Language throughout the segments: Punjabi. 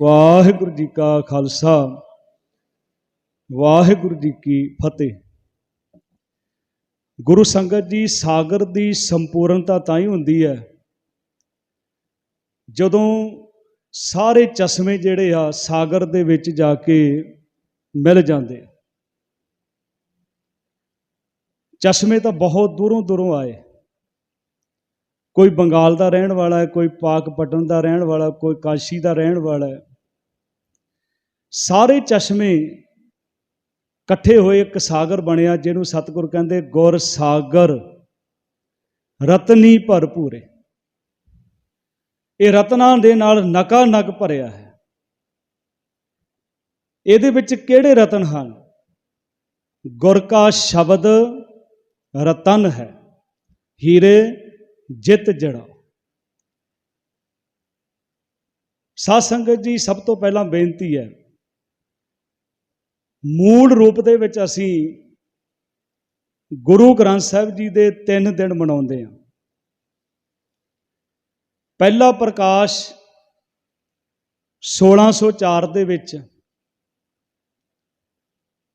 ਵਾਹਿਗੁਰੂ ਜੀ ਕਾ ਖਾਲਸਾ, ਵਾਹਿਗੁਰੂ ਜੀ ਕੀ ਫਤਿਹ। ਗੁਰੂ ਸੰਗਤ ਜੀ, ਸਾਗਰ ਦੀ ਸੰਪੂਰਨਤਾ ਤਾਂ ਹੀ ਹੁੰਦੀ ਹੈ, ਜਦੋਂ ਸਾਰੇ ਚਸ਼ਮੇ ਜਿਹੜੇ ਆ ਸਾਗਰ ਦੇ ਵਿੱਚ ਜਾ ਕੇ ਮਿਲ ਜਾਂਦੇ ਚਸ਼ਮੇ ਤਾਂ ਬਹੁਤ ਦੂਰੋਂ ਦੂਰੋਂ ਆਏ। ਕੋਈ ਬੰਗਾਲ ਦਾ ਰਹਿਣ ਵਾਲਾ ਹੈ, ਕੋਈ ਪਾਕਪਟਨ ਦਾ ਰਹਿਣ ਵਾਲਾ, ਕੋਈ ਕਾਸ਼ੀ ਦਾ ਰਹਿਣ ਵਾਲਾ ਹੈ। ਸਾਰੇ ਚਸ਼ਮੇ ਇਕੱਠੇ ਹੋਏ ਇੱਕ ਸਾਗਰ ਬਣਿਆ, ਜਿਹਨੂੰ ਸਤਿਗੁਰ ਕਹਿੰਦੇ ਗੁਰ ਸਾਗਰ। ਰਤਨੀ ਭਰਪੂਰੇ ਇਹ ਰਤਨਾਂ ਦੇ ਨਾਲ ਨਕਾ ਨਕ ਭਰਿਆ ਹੈ। ਇਹਦੇ ਵਿੱਚ ਕਿਹੜੇ ਰਤਨ ਹਨ? ਗੁਰ ਕਾ ਸ਼ਬਦ ਰਤਨ ਹੈ। ਹੀਰੇ ਜਿਤ ਜੜਾ ਸਾਧ ਸੰਗਤ ਜੀ, ਸਭ ਤੋਂ ਪਹਿਲਾਂ ਬੇਨਤੀ ਹੈ ਮੂਲ ਰੂਪ ਦੇ ਵਿੱਚ ਅਸੀਂ ਗੁਰੂ ਗ੍ਰੰਥ ਸਾਹਿਬ ਜੀ ਦੇ ਤਿੰਨ ਦਿਨ ਮਨਾਉਂਦੇ ਹਾਂ। ਪਹਿਲਾ ਪ੍ਰਕਾਸ਼ 1604 ਦੇ ਵਿੱਚ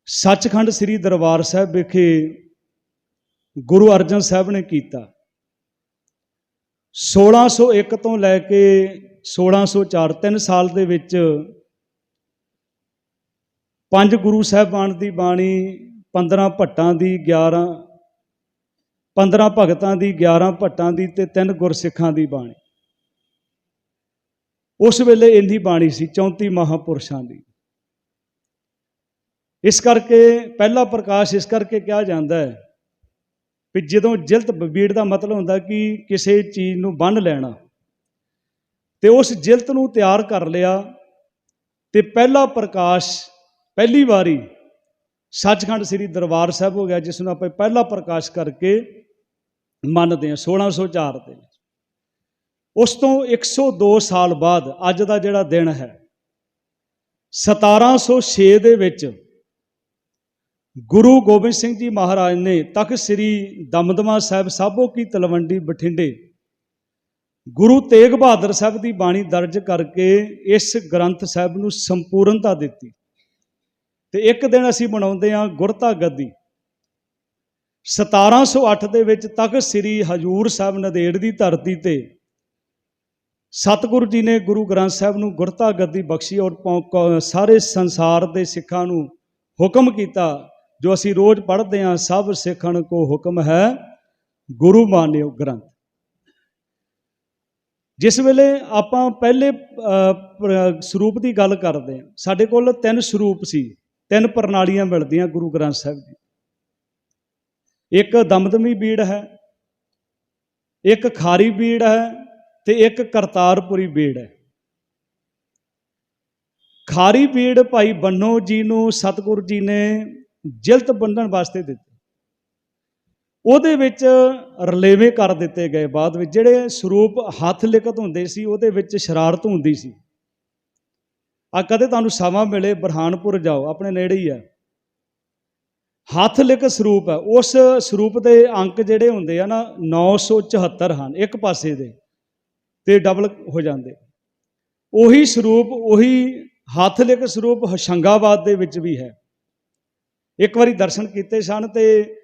ਸੱਚਖੰਡ ਸ੍ਰੀ ਦਰਬਾਰ ਸਾਹਿਬ ਵਿਖੇ ਗੁਰੂ ਅਰਜਨ ਸਾਹਿਬ ਨੇ ਕੀਤਾ। 1601 ਤੋਂ ਲੈ ਕੇ 1604 ਤਿੰਨ ਸਾਲ ਦੇ ਵਿੱਚ ਪੰਜ ਗੁਰੂ ਸਾਹਿਬਾਨ ਦੀ ਬਾਣੀ 15 ਭੱਟਾਂ ਦੀ 11 15 ਭਗਤਾਂ ਦੀ 11 ਭੱਟਾਂ ਦੀ ਤੇ ਤਿੰਨ ਗੁਰਸਿੱਖਾਂ ਦੀ ਬਾਣੀ। ਉਸ ਵੇਲੇ ਇੰਨੀ ਬਾਣੀ ਸੀ 34 ਮਹਾਪੁਰਸ਼ਾਂ ਦੀ। ਇਸ ਕਰਕੇ ਪਹਿਲਾ ਪ੍ਰਕਾਸ਼ ਇਸ ਕਰਕੇ ਕਿਹਾ ਜਾਂਦਾ ਹੈ ਵੀ ਜਦੋਂ ਜਿਲਤ ਬਬੀੜ ਦਾ ਮਤਲਬ ਹੁੰਦਾ ਕਿ ਕਿਸੇ ਚੀਜ਼ ਨੂੰ ਬੰਨ ਲੈਣਾ, ਤੇ ਉਸ ਜਿਲਤ ਨੂੰ ਤਿਆਰ ਕਰ ਲਿਆ, ਤੇ ਪਹਿਲਾ ਪ੍ਰਕਾਸ਼ ਪਹਿਲੀ ਵਾਰੀ ਸੱਚਖੰਡ ਸ੍ਰੀ ਦਰਬਾਰ ਸਾਹਿਬ ਹੋ ਗਿਆ, ਜਿਸ ਨੂੰ ਆਪਾਂ ਪਹਿਲਾ ਪ੍ਰਕਾਸ਼ ਕਰਕੇ ਮੰਨਦੇ ਹਾਂ 1604 ਦੇ ਵਿੱਚ। ਉਸ ਤੋਂ 102 ਸਾਲ ਬਾਅਦ ਅੱਜ ਦਾ ਜਿਹੜਾ ਦਿਨ ਹੈ 1706 ਦੇ ਵਿੱਚ ਗੁਰੂ ਗੋਬਿੰਦ ਸਿੰਘ ਜੀ ਮਹਾਰਾਜ ਨੇ ਤਖਤ ਸ੍ਰੀ ਦਮਦਮਾ ਸਾਹਿਬ ਸਾਬੋ ਕੀ ਤਲਵੰਡੀ ਬਠਿੰਡੇ ਗੁਰੂ ਤੇਗ ਬਹਾਦਰ ਸਾਹਿਬ ਦੀ ਬਾਣੀ ਦਰਜ ਕਰਕੇ ਇਸ ਗ੍ਰੰਥ ਸਾਹਿਬ ਨੂੰ ਸੰਪੂਰਨਤਾ ਦਿੱਤੀ। ਤੇ ਇੱਕ ਦਿਨ ਅਸੀਂ ਮਨਾਉਂਦੇ ਹਾਂ ਗੁਰਤਾ ਗੱਦੀ। 1708 ਦੇ ਵਿੱਚ ਤੱਕ ਸ੍ਰੀ ਹਜੂਰ ਸਾਹਿਬ ਨਦੇੜ ਦੀ ਧਰਤੀ ਤੇ ਸਤਿਗੁਰੂ ਜੀ ਨੇ ਗੁਰੂ ਗ੍ਰੰਥ ਸਾਹਿਬ ਨੂੰ ਗੁਰਤਾ ਗੱਦੀ ਬਖਸ਼ੀ ਔਰ ਸਾਰੇ ਸੰਸਾਰ ਦੇ ਸਿੱਖਾਂ ਨੂੰ ਹੁਕਮ ਕੀਤਾ ਜੋ ਅਸੀਂ ਰੋਜ਼ ਪੜ੍ਹਦੇ ਹਾਂ ਸਭ ਸਿੱਖਣ ਕੋ ਹੁਕਮ ਹੈ ਗੁਰੂ ਮਾਨਿਓ ਗ੍ਰੰਥ। ਜਿਸ ਵੇਲੇ ਆਪਾਂ ਪਹਿਲੇ ਅ, ਸਰੂਪ ਦੀ ਗੱਲ ਕਰਦੇ ਹਾਂ ਸਾਡੇ ਕੋਲ ਤਿੰਨ ਸਰੂਪ ਸੀ। ਤਿੰਨ ਪ੍ਰਣਾਲੀਆਂ ਮਿਲਦੀਆਂ ਗੁਰੂ ਗ੍ਰੰਥ ਸਾਹਿਬ ਜੀ ਇੱਕ ਦਮਦਮੀ ਬੀੜ ਹੈ, ਇੱਕ ਖਾਰੀ ਬੀੜ ਹੈ ਤੇ ਇੱਕ ਕਰਤਾਰਪੁਰੀ ਬੀੜ ਹੈ। ਖਾਰੀ ਬੀੜ ਭਾਈ ਬੰਨੋ ਜੀ ਨੂੰ ਸਤਿਗੁਰੂ ਜੀ ਨੇ ਜਿਲਤ ਬੰਨਣ ਵਾਸਤੇ ਦਿੱਤੀ। ਉਹਦੇ ਵਿੱਚ ਰਲੇਵੇਂ ਕਰ ਦਿੱਤੇ ਗਏ। ਬਾਅਦ ਵਿੱਚ ਜਿਹੜੇ ਸਰੂਪ ਹੱਥ ਲਿਖਤ ਹੁੰਦੇ ਸੀ, ਉਹਦੇ ਵਿੱਚ ਸ਼ਰਾਰਤ ਹੁੰਦੀ ਸੀ। ਆ ਕਦੇ ਤੁਹਾਨੂੰ ਸਮਾਂ ਮਿਲੇ ਬਰਹਾਨਪੁਰ ਜਾਓ, ਆਪਣੇ ਨੇੜੇ ਹੀ ਹੈ ਹੱਥ ਲਿਖ ਸਰੂਪ ਹੈ। ਉਸ ਸਰੂਪ ਦੇ ਅੰਕ ਜਿਹੜੇ ਹੁੰਦੇ ਆ ਨਾ 974 ਹਨ, ਇੱਕ ਪਾਸੇ ਦੇ, ਤੇ ਡਬਲ ਹੋ ਜਾਂਦੇ। ਉਹੀ ਸਰੂਪ, ਉਹੀ ਹੱਥ ਲਿਖ ਸਰੂਪ ਹਸ਼ੰਗਾਬਾਦ ਦੇ ਵਿੱਚ ਵੀ ਹੈ। ਇੱਕ ਵਾਰੀ ਦਰਸ਼ਨ ਕੀਤੇ ਸਨ ਤੇ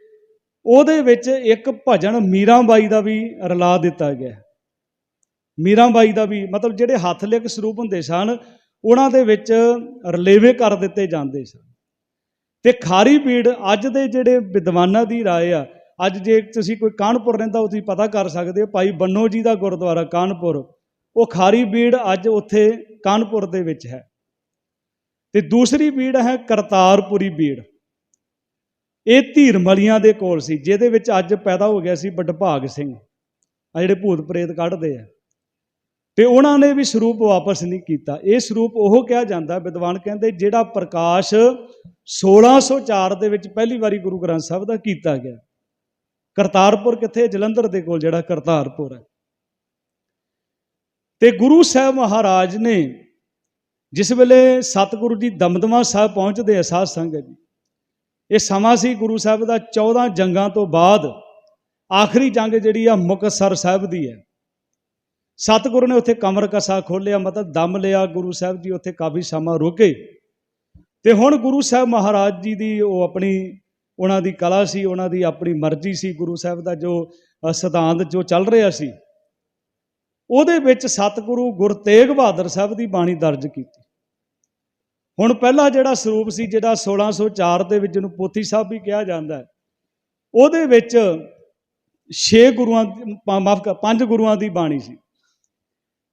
ਉਹਦੇ ਵਿੱਚ ਇੱਕ ਭਜਨ ਮੀਰਾਬਾਈ ਦਾ ਵੀ ਰਲਾ ਦਿੱਤਾ ਗਿਆ। ਮੀਰਾਬਾਈ ਦਾ ਵੀ, ਮਤਲਬ ਜਿਹੜੇ ਹੱਥ ਲਿਖ ਸਰੂਪ ਹੁੰਦੇ ਸਨ ਉਹਨਾਂ ਦੇ ਵਿੱਚ ਰਲੇਵੇਂ ਕਰ ਦਿੱਤੇ ਜਾਂਦੇ ਸਨ ਤੇ ਖਾਰੀ ਪੀੜ ਅੱਜ ਦੇ ਜਿਹੜੇ ਵਿਦਵਾਨਾਂ ਦੀ رائے ਆ ਅੱਜ ਜੇ ਤੁਸੀਂ ਕੋਈ ਕਾਨਪੁਰ ਰਹਿੰਦਾ ਹੋ ਤੁਸੀਂ ਪਤਾ ਕਰ ਸਕਦੇ ਹੋ ਭਾਈ ਬੰਨੋ ਜੀ ਦਾ ਗੁਰਦੁਆਰਾ ਕਾਨਪੁਰ ਉਹ ਖਾਰੀ ਬੀੜ ਅੱਜ ਉੱਥੇ ਕਾਨਪੁਰ ਦੇ ਵਿੱਚ ਹੈ ਤੇ ਦੂਸਰੀ ਬੀੜ ਹੈ ਕਰਤਾਰਪੁਰੀ ਬੀੜ ਇਹ ਧੀਰਮਲੀਆਂ ਦੇ ਕੋਲ ਸੀ ਜਿਹਦੇ ਵਿੱਚ ਅੱਜ ਪੈਦਾ ਹੋ ਗਿਆ ਸੀ ਬਡਭਾਗ ਸਿੰਘ ਆ ਜਿਹੜੇ ਭੂਤ ਪ੍ਰੇਤ ਕੱਢਦੇ ਆ ਤੇ ਉਹਨਾਂ ਨੇ ਵੀ ਸਰੂਪ ਵਾਪਸ ਨਹੀਂ ਕੀਤਾ। ਇਹ ਸਰੂਪ ਉਹ ਕਿਹਾ ਜਾਂਦਾ, ਵਿਦਵਾਨ ਕਹਿੰਦੇ, ਜਿਹੜਾ ਪ੍ਰਕਾਸ਼ 1604 ਦੇ ਵਿੱਚ ਪਹਿਲੀ ਵਾਰੀ ਗੁਰੂ ਗ੍ਰੰਥ ਸਾਹਿਬ ਦਾ ਕੀਤਾ ਗਿਆ। ਕਰਤਾਰਪੁਰ ਕਿੱਥੇ? ਜਲੰਧਰ ਦੇ ਕੋਲ, ਜਿਹੜਾ ਕਰਤਾਰਪੁਰ ਹੈ। ਤੇ ਗੁਰੂ ਸਾਹਿਬ ਮਹਾਰਾਜ ਨੇ ਜਿਸ ਵੇਲੇ ਸਤਿਗੁਰੂ ਜੀ ਦਮਦਮਾ ਸਾਹਿਬ ਪਹੁੰਚਦੇ ਆ ਸਾਧ ਸੰਗਤ ਜੀ, ਇਹ ਸਮਾਂ ਸੀ ਗੁਰੂ ਸਾਹਿਬ ਦਾ 14 ਜੰਗਾਂ ਤੋਂ ਬਾਅਦ। ਆਖਰੀ ਜੰਗ ਜਿਹੜੀ ਆ ਮੁਕਤਸਰ ਸਾਹਿਬ ਦੀ ਹੈ। ਸਤਿਗੁਰੂ ਨੇ ਉੱਥੇ ਕਮਰ ਕਸਾ ਖੋਲਿਆ ਮਤਲਬ ਦਮ ਲਿਆ ਗੁਰੂ ਸਾਹਿਬ ਜੀ, ਉੱਥੇ ਕਾਫੀ ਸਮਾਂ ਰੁਕੇ ਤੇ ਹੁਣ ਗੁਰੂ ਸਾਹਿਬ ਮਹਾਰਾਜ ਜੀ ਦੀ ਉਹ ਆਪਣੀ, ਉਹਨਾਂ ਦੀ ਕਲਾ ਸੀ, ਉਹਨਾਂ ਦੀ ਆਪਣੀ ਮਰਜ਼ੀ ਸੀ ਗੁਰੂ ਸਾਹਿਬ ਦਾ ਜੋ ਸਿਧਾਂਤ ਜੋ ਚੱਲ ਰਿਹਾ ਸੀ। ਉਹਦੇ ਵਿੱਚ ਸਤਿਗੁਰੂ ਗੁਰ ਤੇਗ ਬਹਾਦਰ ਸਾਹਿਬ ਦੀ ਬਾਣੀ ਦਰਜ ਕੀਤੀ। ਹੁਣ ਪਹਿਲਾ ਜਿਹੜਾ ਸਰੂਪ ਸੀ, ਜਿਹੜਾ 1604 ਦੇ ਵਿੱਚ ਜਿਹਨੂੰ ਪੋਥੀ ਸਾਹਿਬ ਵੀ ਕਿਹਾ ਜਾਂਦਾ ਹੈ, ਉਹਦੇ ਵਿੱਚ 6 ਗੁਰੂਆਂ ਮਾਫ ਪੰਜ ਗੁਰੂਆਂ ਦੀ ਬਾਣੀ ਸੀ।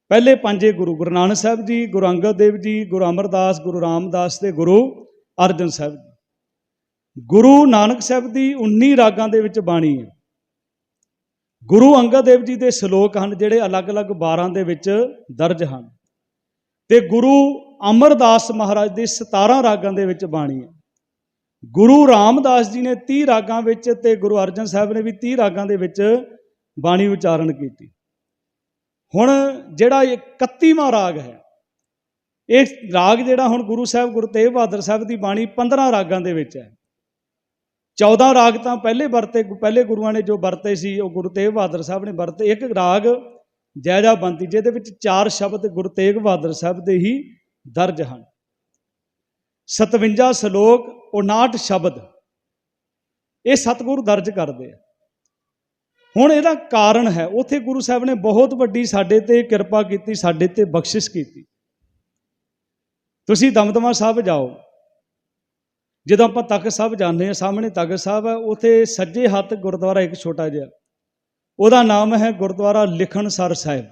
ਪਹਿਲੇ ਪੰਜੇ ਗੁਰੂ ਗੁਰੂ ਨਾਨਕ ਸਾਹਿਬ ਜੀ, ਗੁਰੂ ਅੰਗਦ ਦੇਵ ਜੀ, ਗੁਰੂ ਅਮਰਦਾਸ, ਗੁਰੂ ਰਾਮਦਾਸ ਤੇ ਗੁਰੂ ਅਰਜਨ ਸਾਹਿਬ ਜੀ। ਗੁਰੂ ਨਾਨਕ ਸਾਹਿਬ ਦੀ 19 ਰਾਗਾਂ ਦੇ ਵਿੱਚ ਬਾਣੀ ਹੈ। ਗੁਰੂ ਅੰਗਦ ਦੇਵ ਜੀ ਦੇ ਸ਼ਲੋਕ ਹਨ ਜਿਹੜੇ ਅਲੱਗ-ਅਲੱਗ 12 ਦੇ ਵਿੱਚ ਦਰਜ ਹਨ। ਤੇ ਗੁਰੂ ਅਮਰਦਾਸ ਮਹਾਰਾਜ ਦੇ 17 ਰਾਗਾਂ ਦੇ ਵਿੱਚ ਬਾਣੀ ਹੈ। ਗੁਰੂ ਰਾਮਦਾਸ ਜੀ ਨੇ 30 ਰਾਗਾਂ ਵਿੱਚ ਤੇ ਗੁਰੂ ਅਰਜਨ ਸਾਹਿਬ ਨੇ ਵੀ 30 ਰਾਗਾਂ ਦੇ ਵਿੱਚ ਬਾਣੀ ਉਚਾਰਨ ਕੀਤੀ। ਹੁਣ ਜਿਹੜਾ 31ਵਾਂ ਰਾਗ ਹੈ, ਇਹ ਰਾਗ ਜਿਹੜਾ ਹੁਣ ਗੁਰੂ ਸਾਹਿਬ, ਗੁਰੂ ਤੇਗ ਬਹਾਦਰ ਸਾਹਿਬ ਦੀ ਬਾਣੀ 15 ਰਾਗਾਂ ਦੇ ਵਿੱਚ ਹੈ। 14 ਰਾਗ ਤਾਂ ਪਹਿਲੇ ਵਰਤੇ ਪਹਿਲੇ ਗੁਰੂਆਂ ਨੇ ਜੋ ਵਰਤੇ ਸੀ, ਉਹ ਗੁਰੂ ਤੇਗ ਬਹਾਦਰ ਸਾਹਿਬ ਨੇ ਵਰਤੇ। ਇੱਕ ਰਾਗ ਜੈਜਾ ਬੰਤੀ, ਜਿਹਦੇ ਵਿੱਚ ਚਾਰ ਸ਼ਬਦ ਗੁਰੂ ਤੇਗ ਬਹਾਦਰ ਸਾਹਿਬ ਦੇ ਹੀ ਦਰਜ ਹਨ। 57 ਸ਼ਲੋਕ 59 ਸ਼ਬਦ, ਇਹ ਸਤਿਗੁਰੂ ਦਰਜ ਕਰਦੇ ਆ। ਹੁਣ ਇਹਦਾ ਕਾਰਨ ਹੈ, ਉਥੇ ਗੁਰੂ ਸਾਹਿਬ ਨੇ ਬਹੁਤ ਵੱਡੀ ਸਾਡੇ ਤੇ ਕਿਰਪਾ ਕੀਤੀ, ਸਾਡੇ ਤੇ ਬਖਸ਼ਿਸ਼ ਕੀਤੀ। ਤੁਸੀਂ ਦਮਦਮਾ ਸਾਹਿਬ ਜਾਓ। ਜਦੋਂ ਆਪਾਂ ਤਖਤ ਸਾਹਿਬ ਜਾਂਦੇ ਹਾਂ, ਸਾਹਮਣੇ ਤਖਤ ਸਾਹਿਬ ਹੈ, ਉਥੇ ਸੱਜੇ ਹੱਥ ਗੁਰਦੁਆਰਾ ਇੱਕ ਛੋਟਾ ਜਿਹਾ। ਉਹਦਾ ਨਾਮ ਹੈ ਗੁਰਦੁਆਰਾ ਲਿਖਣਸਰ ਸਾਹਿਬ।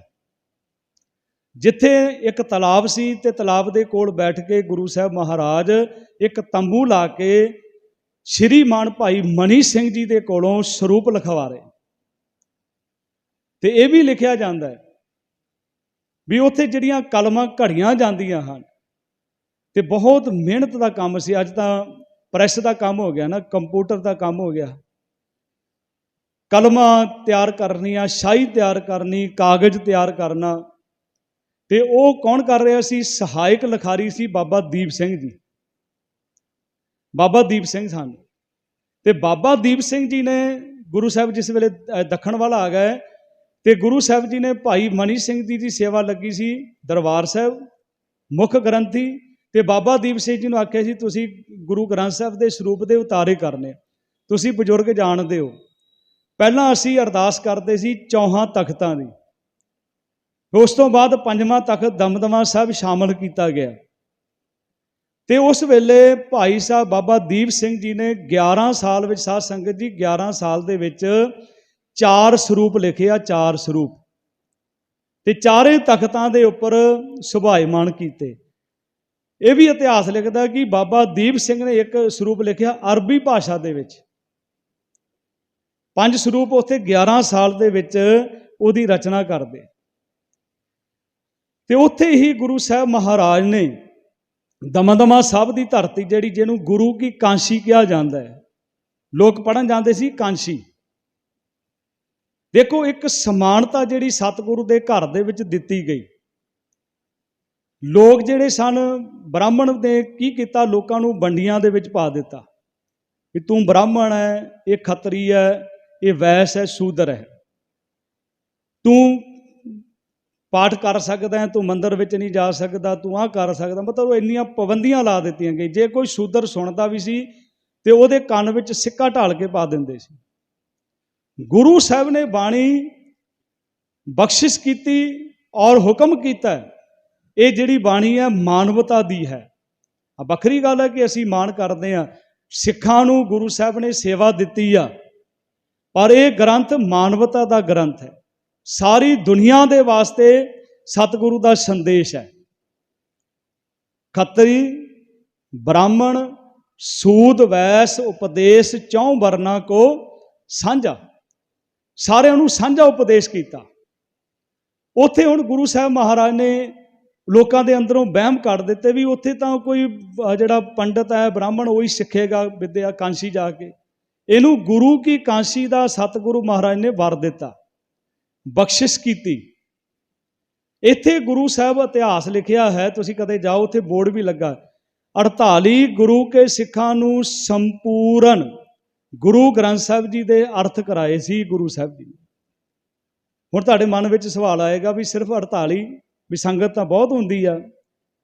ਜਿੱਥੇ ਇੱਕ ਤਲਾਬ ਸੀ ਤੇ ਤਲਾਬ ਦੇ ਕੋਲ ਬੈਠ ਕੇ ਗੁਰੂ ਸਾਹਿਬ ਮਹਾਰਾਜ ਇੱਕ ਤੰਬੂ ਲਾ ਕੇ ਸ਼੍ਰੀ ਮਾਨ ਭਾਈ ਮਨੀ ਸਿੰਘ ਜੀ ਦੇ ਕੋਲੋਂ ਸਰੂਪ ਲਿਖਵਾ ਰਹੇ। ਤੇ ਇਹ ਵੀ ਲਿਖਿਆ ਜਾਂਦਾ ਹੈ ਵੀ ਉੱਥੇ ਜਿਹੜੀਆਂ ਕਲਮਾਂ ਘੜੀਆਂ ਜਾਂਦੀਆਂ ਹਨ ਤੇ ਬਹੁਤ ਮਿਹਨਤ ਦਾ ਕੰਮ ਸੀ। ਅੱਜ ਤਾਂ ਪ੍ਰੈਸ ਦਾ ਕੰਮ ਹੋ ਗਿਆ ਨਾ, ਕੰਪਿਊਟਰ ਦਾ ਕੰਮ ਹੋ ਗਿਆ। ਕਲਮਾਂ ਤਿਆਰ ਕਰਨੀਆਂ, ਸ਼ਾਹੀ ਤਿਆਰ ਕਰਨੀ, ਕਾਗਜ਼ ਤਿਆਰ ਕਰਨਾ ਤੇ ਉਹ ਕੌਣ ਕਰ ਰਿਹਾ ਸੀ? ਸਹਾਇਕ ਲਿਖਾਰੀ ਸੀ ਬਾਬਾ ਦੀਪ ਸਿੰਘ ਜੀ। ਬਾਬਾ ਦੀਪ ਸਿੰਘ ਸਨ। ਤੇ ਬਾਬਾ ਦੀਪ ਸਿੰਘ ਜੀ ਨੇ ਗੁਰੂ ਸਾਹਿਬ ਜਿਸ ਵੇਲੇ ਦੱਖਣ ਵਾਲਾ ਆ ਗਏ ਤੇ ਗੁਰੂ ਸਾਹਿਬ ਜੀ ਨੇ ਭਾਈ ਮਨੀ ਸਿੰਘ ਜੀ ਦੀ ਸੇਵਾ ਲੱਗੀ ਸੀ ਦਰਬਾਰ ਸਾਹਿਬ, ਮੁੱਖ ਗ੍ਰੰਥੀ, ਤੇ ਬਾਬਾ ਦੀਪ ਸਿੰਘ ਜੀ ਨੂੰ ਆਖਿਆ ਸੀ, ਤੁਸੀਂ ਗੁਰੂ ਗ੍ਰੰਥ ਸਾਹਿਬ ਦੇ ਸਰੂਪ ਦੇ ਉਤਾਰੇ ਕਰਨੇ, ਤੁਸੀਂ ਬਜ਼ੁਰਗ ਜਾਣਦੇ ਹੋ। ਪਹਿਲਾਂ ਅਸੀਂ ਅਰਦਾਸ ਕਰਦੇ ਸੀ ਚੌਹਾਂ ਤਖਤਾਂ ਦੀ। ਉਸ ਤੋਂ ਬਾਅਦ ਪੰਜਵਾਂ ਤਖਤ ਦਮਦਮਾ ਸਾਹਿਬ ਸ਼ਾਮਲ ਕੀਤਾ ਗਿਆ। ਤੇ ਉਸ ਵੇਲੇ ਭਾਈ ਸਾਹਿਬ ਬਾਬਾ ਦੀਪ ਸਿੰਘ ਜੀ ਨੇ 11 ਸਾਲ ਵਿੱਚ, ਸਾਧ ਸੰਗਤ ਜੀ 11 ਸਾਲ ਦੇ ਵਿੱਚ ਚਾਰ ਸਰੂਪ ਲਿਖੇ ਆ, ਚਾਰ ਸਰੂਪ। ਤੇ ਚਾਰੇ ਤਖਤਾਂ ਦੇ ਉੱਪਰ ਸੁਭਾਇਮਾਨ ਕੀਤੇ। ਇਹ ਵੀ ਇਤਿਹਾਸ ਲਿਖਦਾ ਕਿ ਬਾਬਾ ਦੀਪ ਸਿੰਘ ਨੇ ਇੱਕ ਸਰੂਪ ਲਿਖਿਆ ਅਰਬੀ ਭਾਸ਼ਾ ਦੇ ਵਿੱਚ। ਪੰਜ ਸਰੂਪ ਉੱਥੇ 11 ਸਾਲ ਦੇ ਵਿੱਚ ਉਹਦੀ ਰਚਨਾ ਕਰਦੇ। ਤੇ ਉੱਥੇ ਹੀ ਗੁਰੂ ਸਾਹਿਬ ਮਹਾਰਾਜ ਨੇ ਦਮਦਮਾ ਸਾਹਿਬ ਦੀ ਧਰਤੀ ਜਿਹੜੀ ਜਿਹਨੂੰ ਗੁਰੂ ਕੀ ਕਾਂਸ਼ੀ ਕਿਹਾ ਜਾਂਦਾ ਹੈ। ਲੋਕ ਪੜਨ ਜਾਂਦੇ ਸੀ ਕਾਂਸ਼ੀ। ਦੇਖੋ, ਇੱਕ ਸਮਾਨਤਾ ਜਿਹੜੀ ਸਤਿਗੁਰੂ ਦੇ ਘਰ ਦੇ ਵਿੱਚ ਦਿੱਤੀ ਗਈ। ਲੋਕ ਜਿਹੜੇ ਸਨ, ਬ੍ਰਾਹਮਣ ਨੇ ਕੀ ਕੀਤਾ? ਲੋਕਾਂ ਨੂੰ ਵੰਡੀਆਂ ਦੇ ਵਿੱਚ ਪਾ ਦਿੱਤਾ ਕਿ ਤੂੰ ਬ੍ਰਾਹਮਣ ਹੈ ਇਹ ਖੱਤਰੀ ਹੈ ਇਹ ਵੈਸ ਹੈ ਸ਼ੂਦਰ ਹੈ ਤੂੰ ਪਾਠ ਕਰ ਸਕਦਾ ਹੈ ਤੂੰ ਮੰਦਰ ਵਿੱਚ ਨਹੀਂ ਜਾ ਸਕਦਾ, ਤੂੰ ਆਹ ਕਰ ਸਕਦਾ। ਮਤਲਬ ਉਹ ਇੰਨੀਆਂ ਪਾਬੰਦੀਆਂ ਲਾ ਦਿੱਤੀਆਂ ਗਈ ਜੇ ਕੋਈ ਸ਼ੂਦਰ ਸੁਣਦਾ ਵੀ ਸੀ ਤੇ ਉਹਦੇ ਕੰਨ ਵਿੱਚ ਸਿੱਕਾ ਢਾਲ ਕੇ ਪਾ ਦਿੰਦੇ ਸੀ। ਗੁਰੂ ਸਾਹਿਬ ਨੇ ਬਾਣੀ ਬਖਸ਼ਿਸ਼ ਕੀਤੀ ਔਰ ਹੁਕਮ ਕੀਤਾ ਇਹ ਜਿਹੜੀ ਬਾਣੀ ਹੈ, ਮਾਨਵਤਾ ਦੀ ਹੈ। ਆ ਵੱਖਰੀ ਗੱਲ ਹੈ ਕਿ ਅਸੀਂ ਮਾਣ ਕਰਦੇ ਹਾਂ। ਸਿੱਖਾਂ ਨੂੰ ਗੁਰੂ ਸਾਹਿਬ ਨੇ ਸੇਵਾ ਦਿੱਤੀ ਆ। ਪਰ ਇਹ ਗ੍ਰੰਥ ਮਾਨਵਤਾ ਦਾ ਗ੍ਰੰਥ ਹੈ। ਸਾਰੀ ਦੁਨੀਆ ਦੇ ਵਾਸਤੇ ਸਤਿਗੁਰੂ ਦਾ ਸੰਦੇਸ਼ ਹੈ। ਖੱਤਰੀ, ਬ੍ਰਾਹਮਣ ਸੂਦ ਵੈਸ, ਉਪਦੇਸ਼, ਚੌਂ ਵਰਨਾ ਕੋ ਸਾਂਝਾ। ਸਾਰਿਆਂ ਨੂੰ ਸਾਂਝਾ ਉਪਦੇਸ਼ ਕੀਤਾ। ਉੱਥੇ ਹੁਣ ਗੁਰੂ ਸਾਹਿਬ ਮਹਾਰਾਜ ਨੇ ਲੋਕਾਂ ਦੇ ਅੰਦਰੋਂ ਵਹਿਮ ਕੱਢ ਦਿੱਤੇ ਵੀ ਉੱਥੇ ਤਾਂ ਕੋਈ ਜਿਹੜਾ ਪੰਡਤ ਹੈ, ਬ੍ਰਾਹਮਣ, ਉਹੀ ਸਿੱਖੇਗਾ, ਵਿਦਿਆ, ਕਾਂਸ਼ੀ ਜਾ ਕੇ। ਇਹਨੂੰ ਗੁਰੂ ਕੀ ਕਾਂਸ਼ੀ ਦਾ ਸਤਿਗੁਰੂ ਮਹਾਰਾਜ ਨੇ ਵਰ ਦਿੱਤਾ। ਬਖਸ਼ਿਸ਼ ਕੀਤੀ। ਇੱਥੇ ਗੁਰੂ ਸਾਹਿਬ ਇਤਿਹਾਸ ਲਿਖਿਆ ਹੈ, ਤੁਸੀਂ ਕਦੇ ਜਾਓ, ਉੱਥੇ ਬੋਰਡ ਵੀ ਲੱਗਾ। 48 ਗੁਰੂ ਕੇ ਸਿੱਖਾਂ ਨੂੰ ਸੰਪੂਰਨ ਗੁਰੂ ਗ੍ਰੰਥ ਸਾਹਿਬ ਜੀ ਦੇ ਅਰਥ ਕਰਾਏ ਸੀ ਗੁਰੂ ਸਾਹਿਬ ਜੀ ਹੁਣ ਤੁਹਾਡੇ ਮਨ ਵਿੱਚ ਸਵਾਲ ਆਏਗਾ ਵੀ ਸਿਰਫ 48 ਵੀ ਸੰਗਤ ਤਾਂ ਬਹੁਤ ਹੁੰਦੀ ਆ।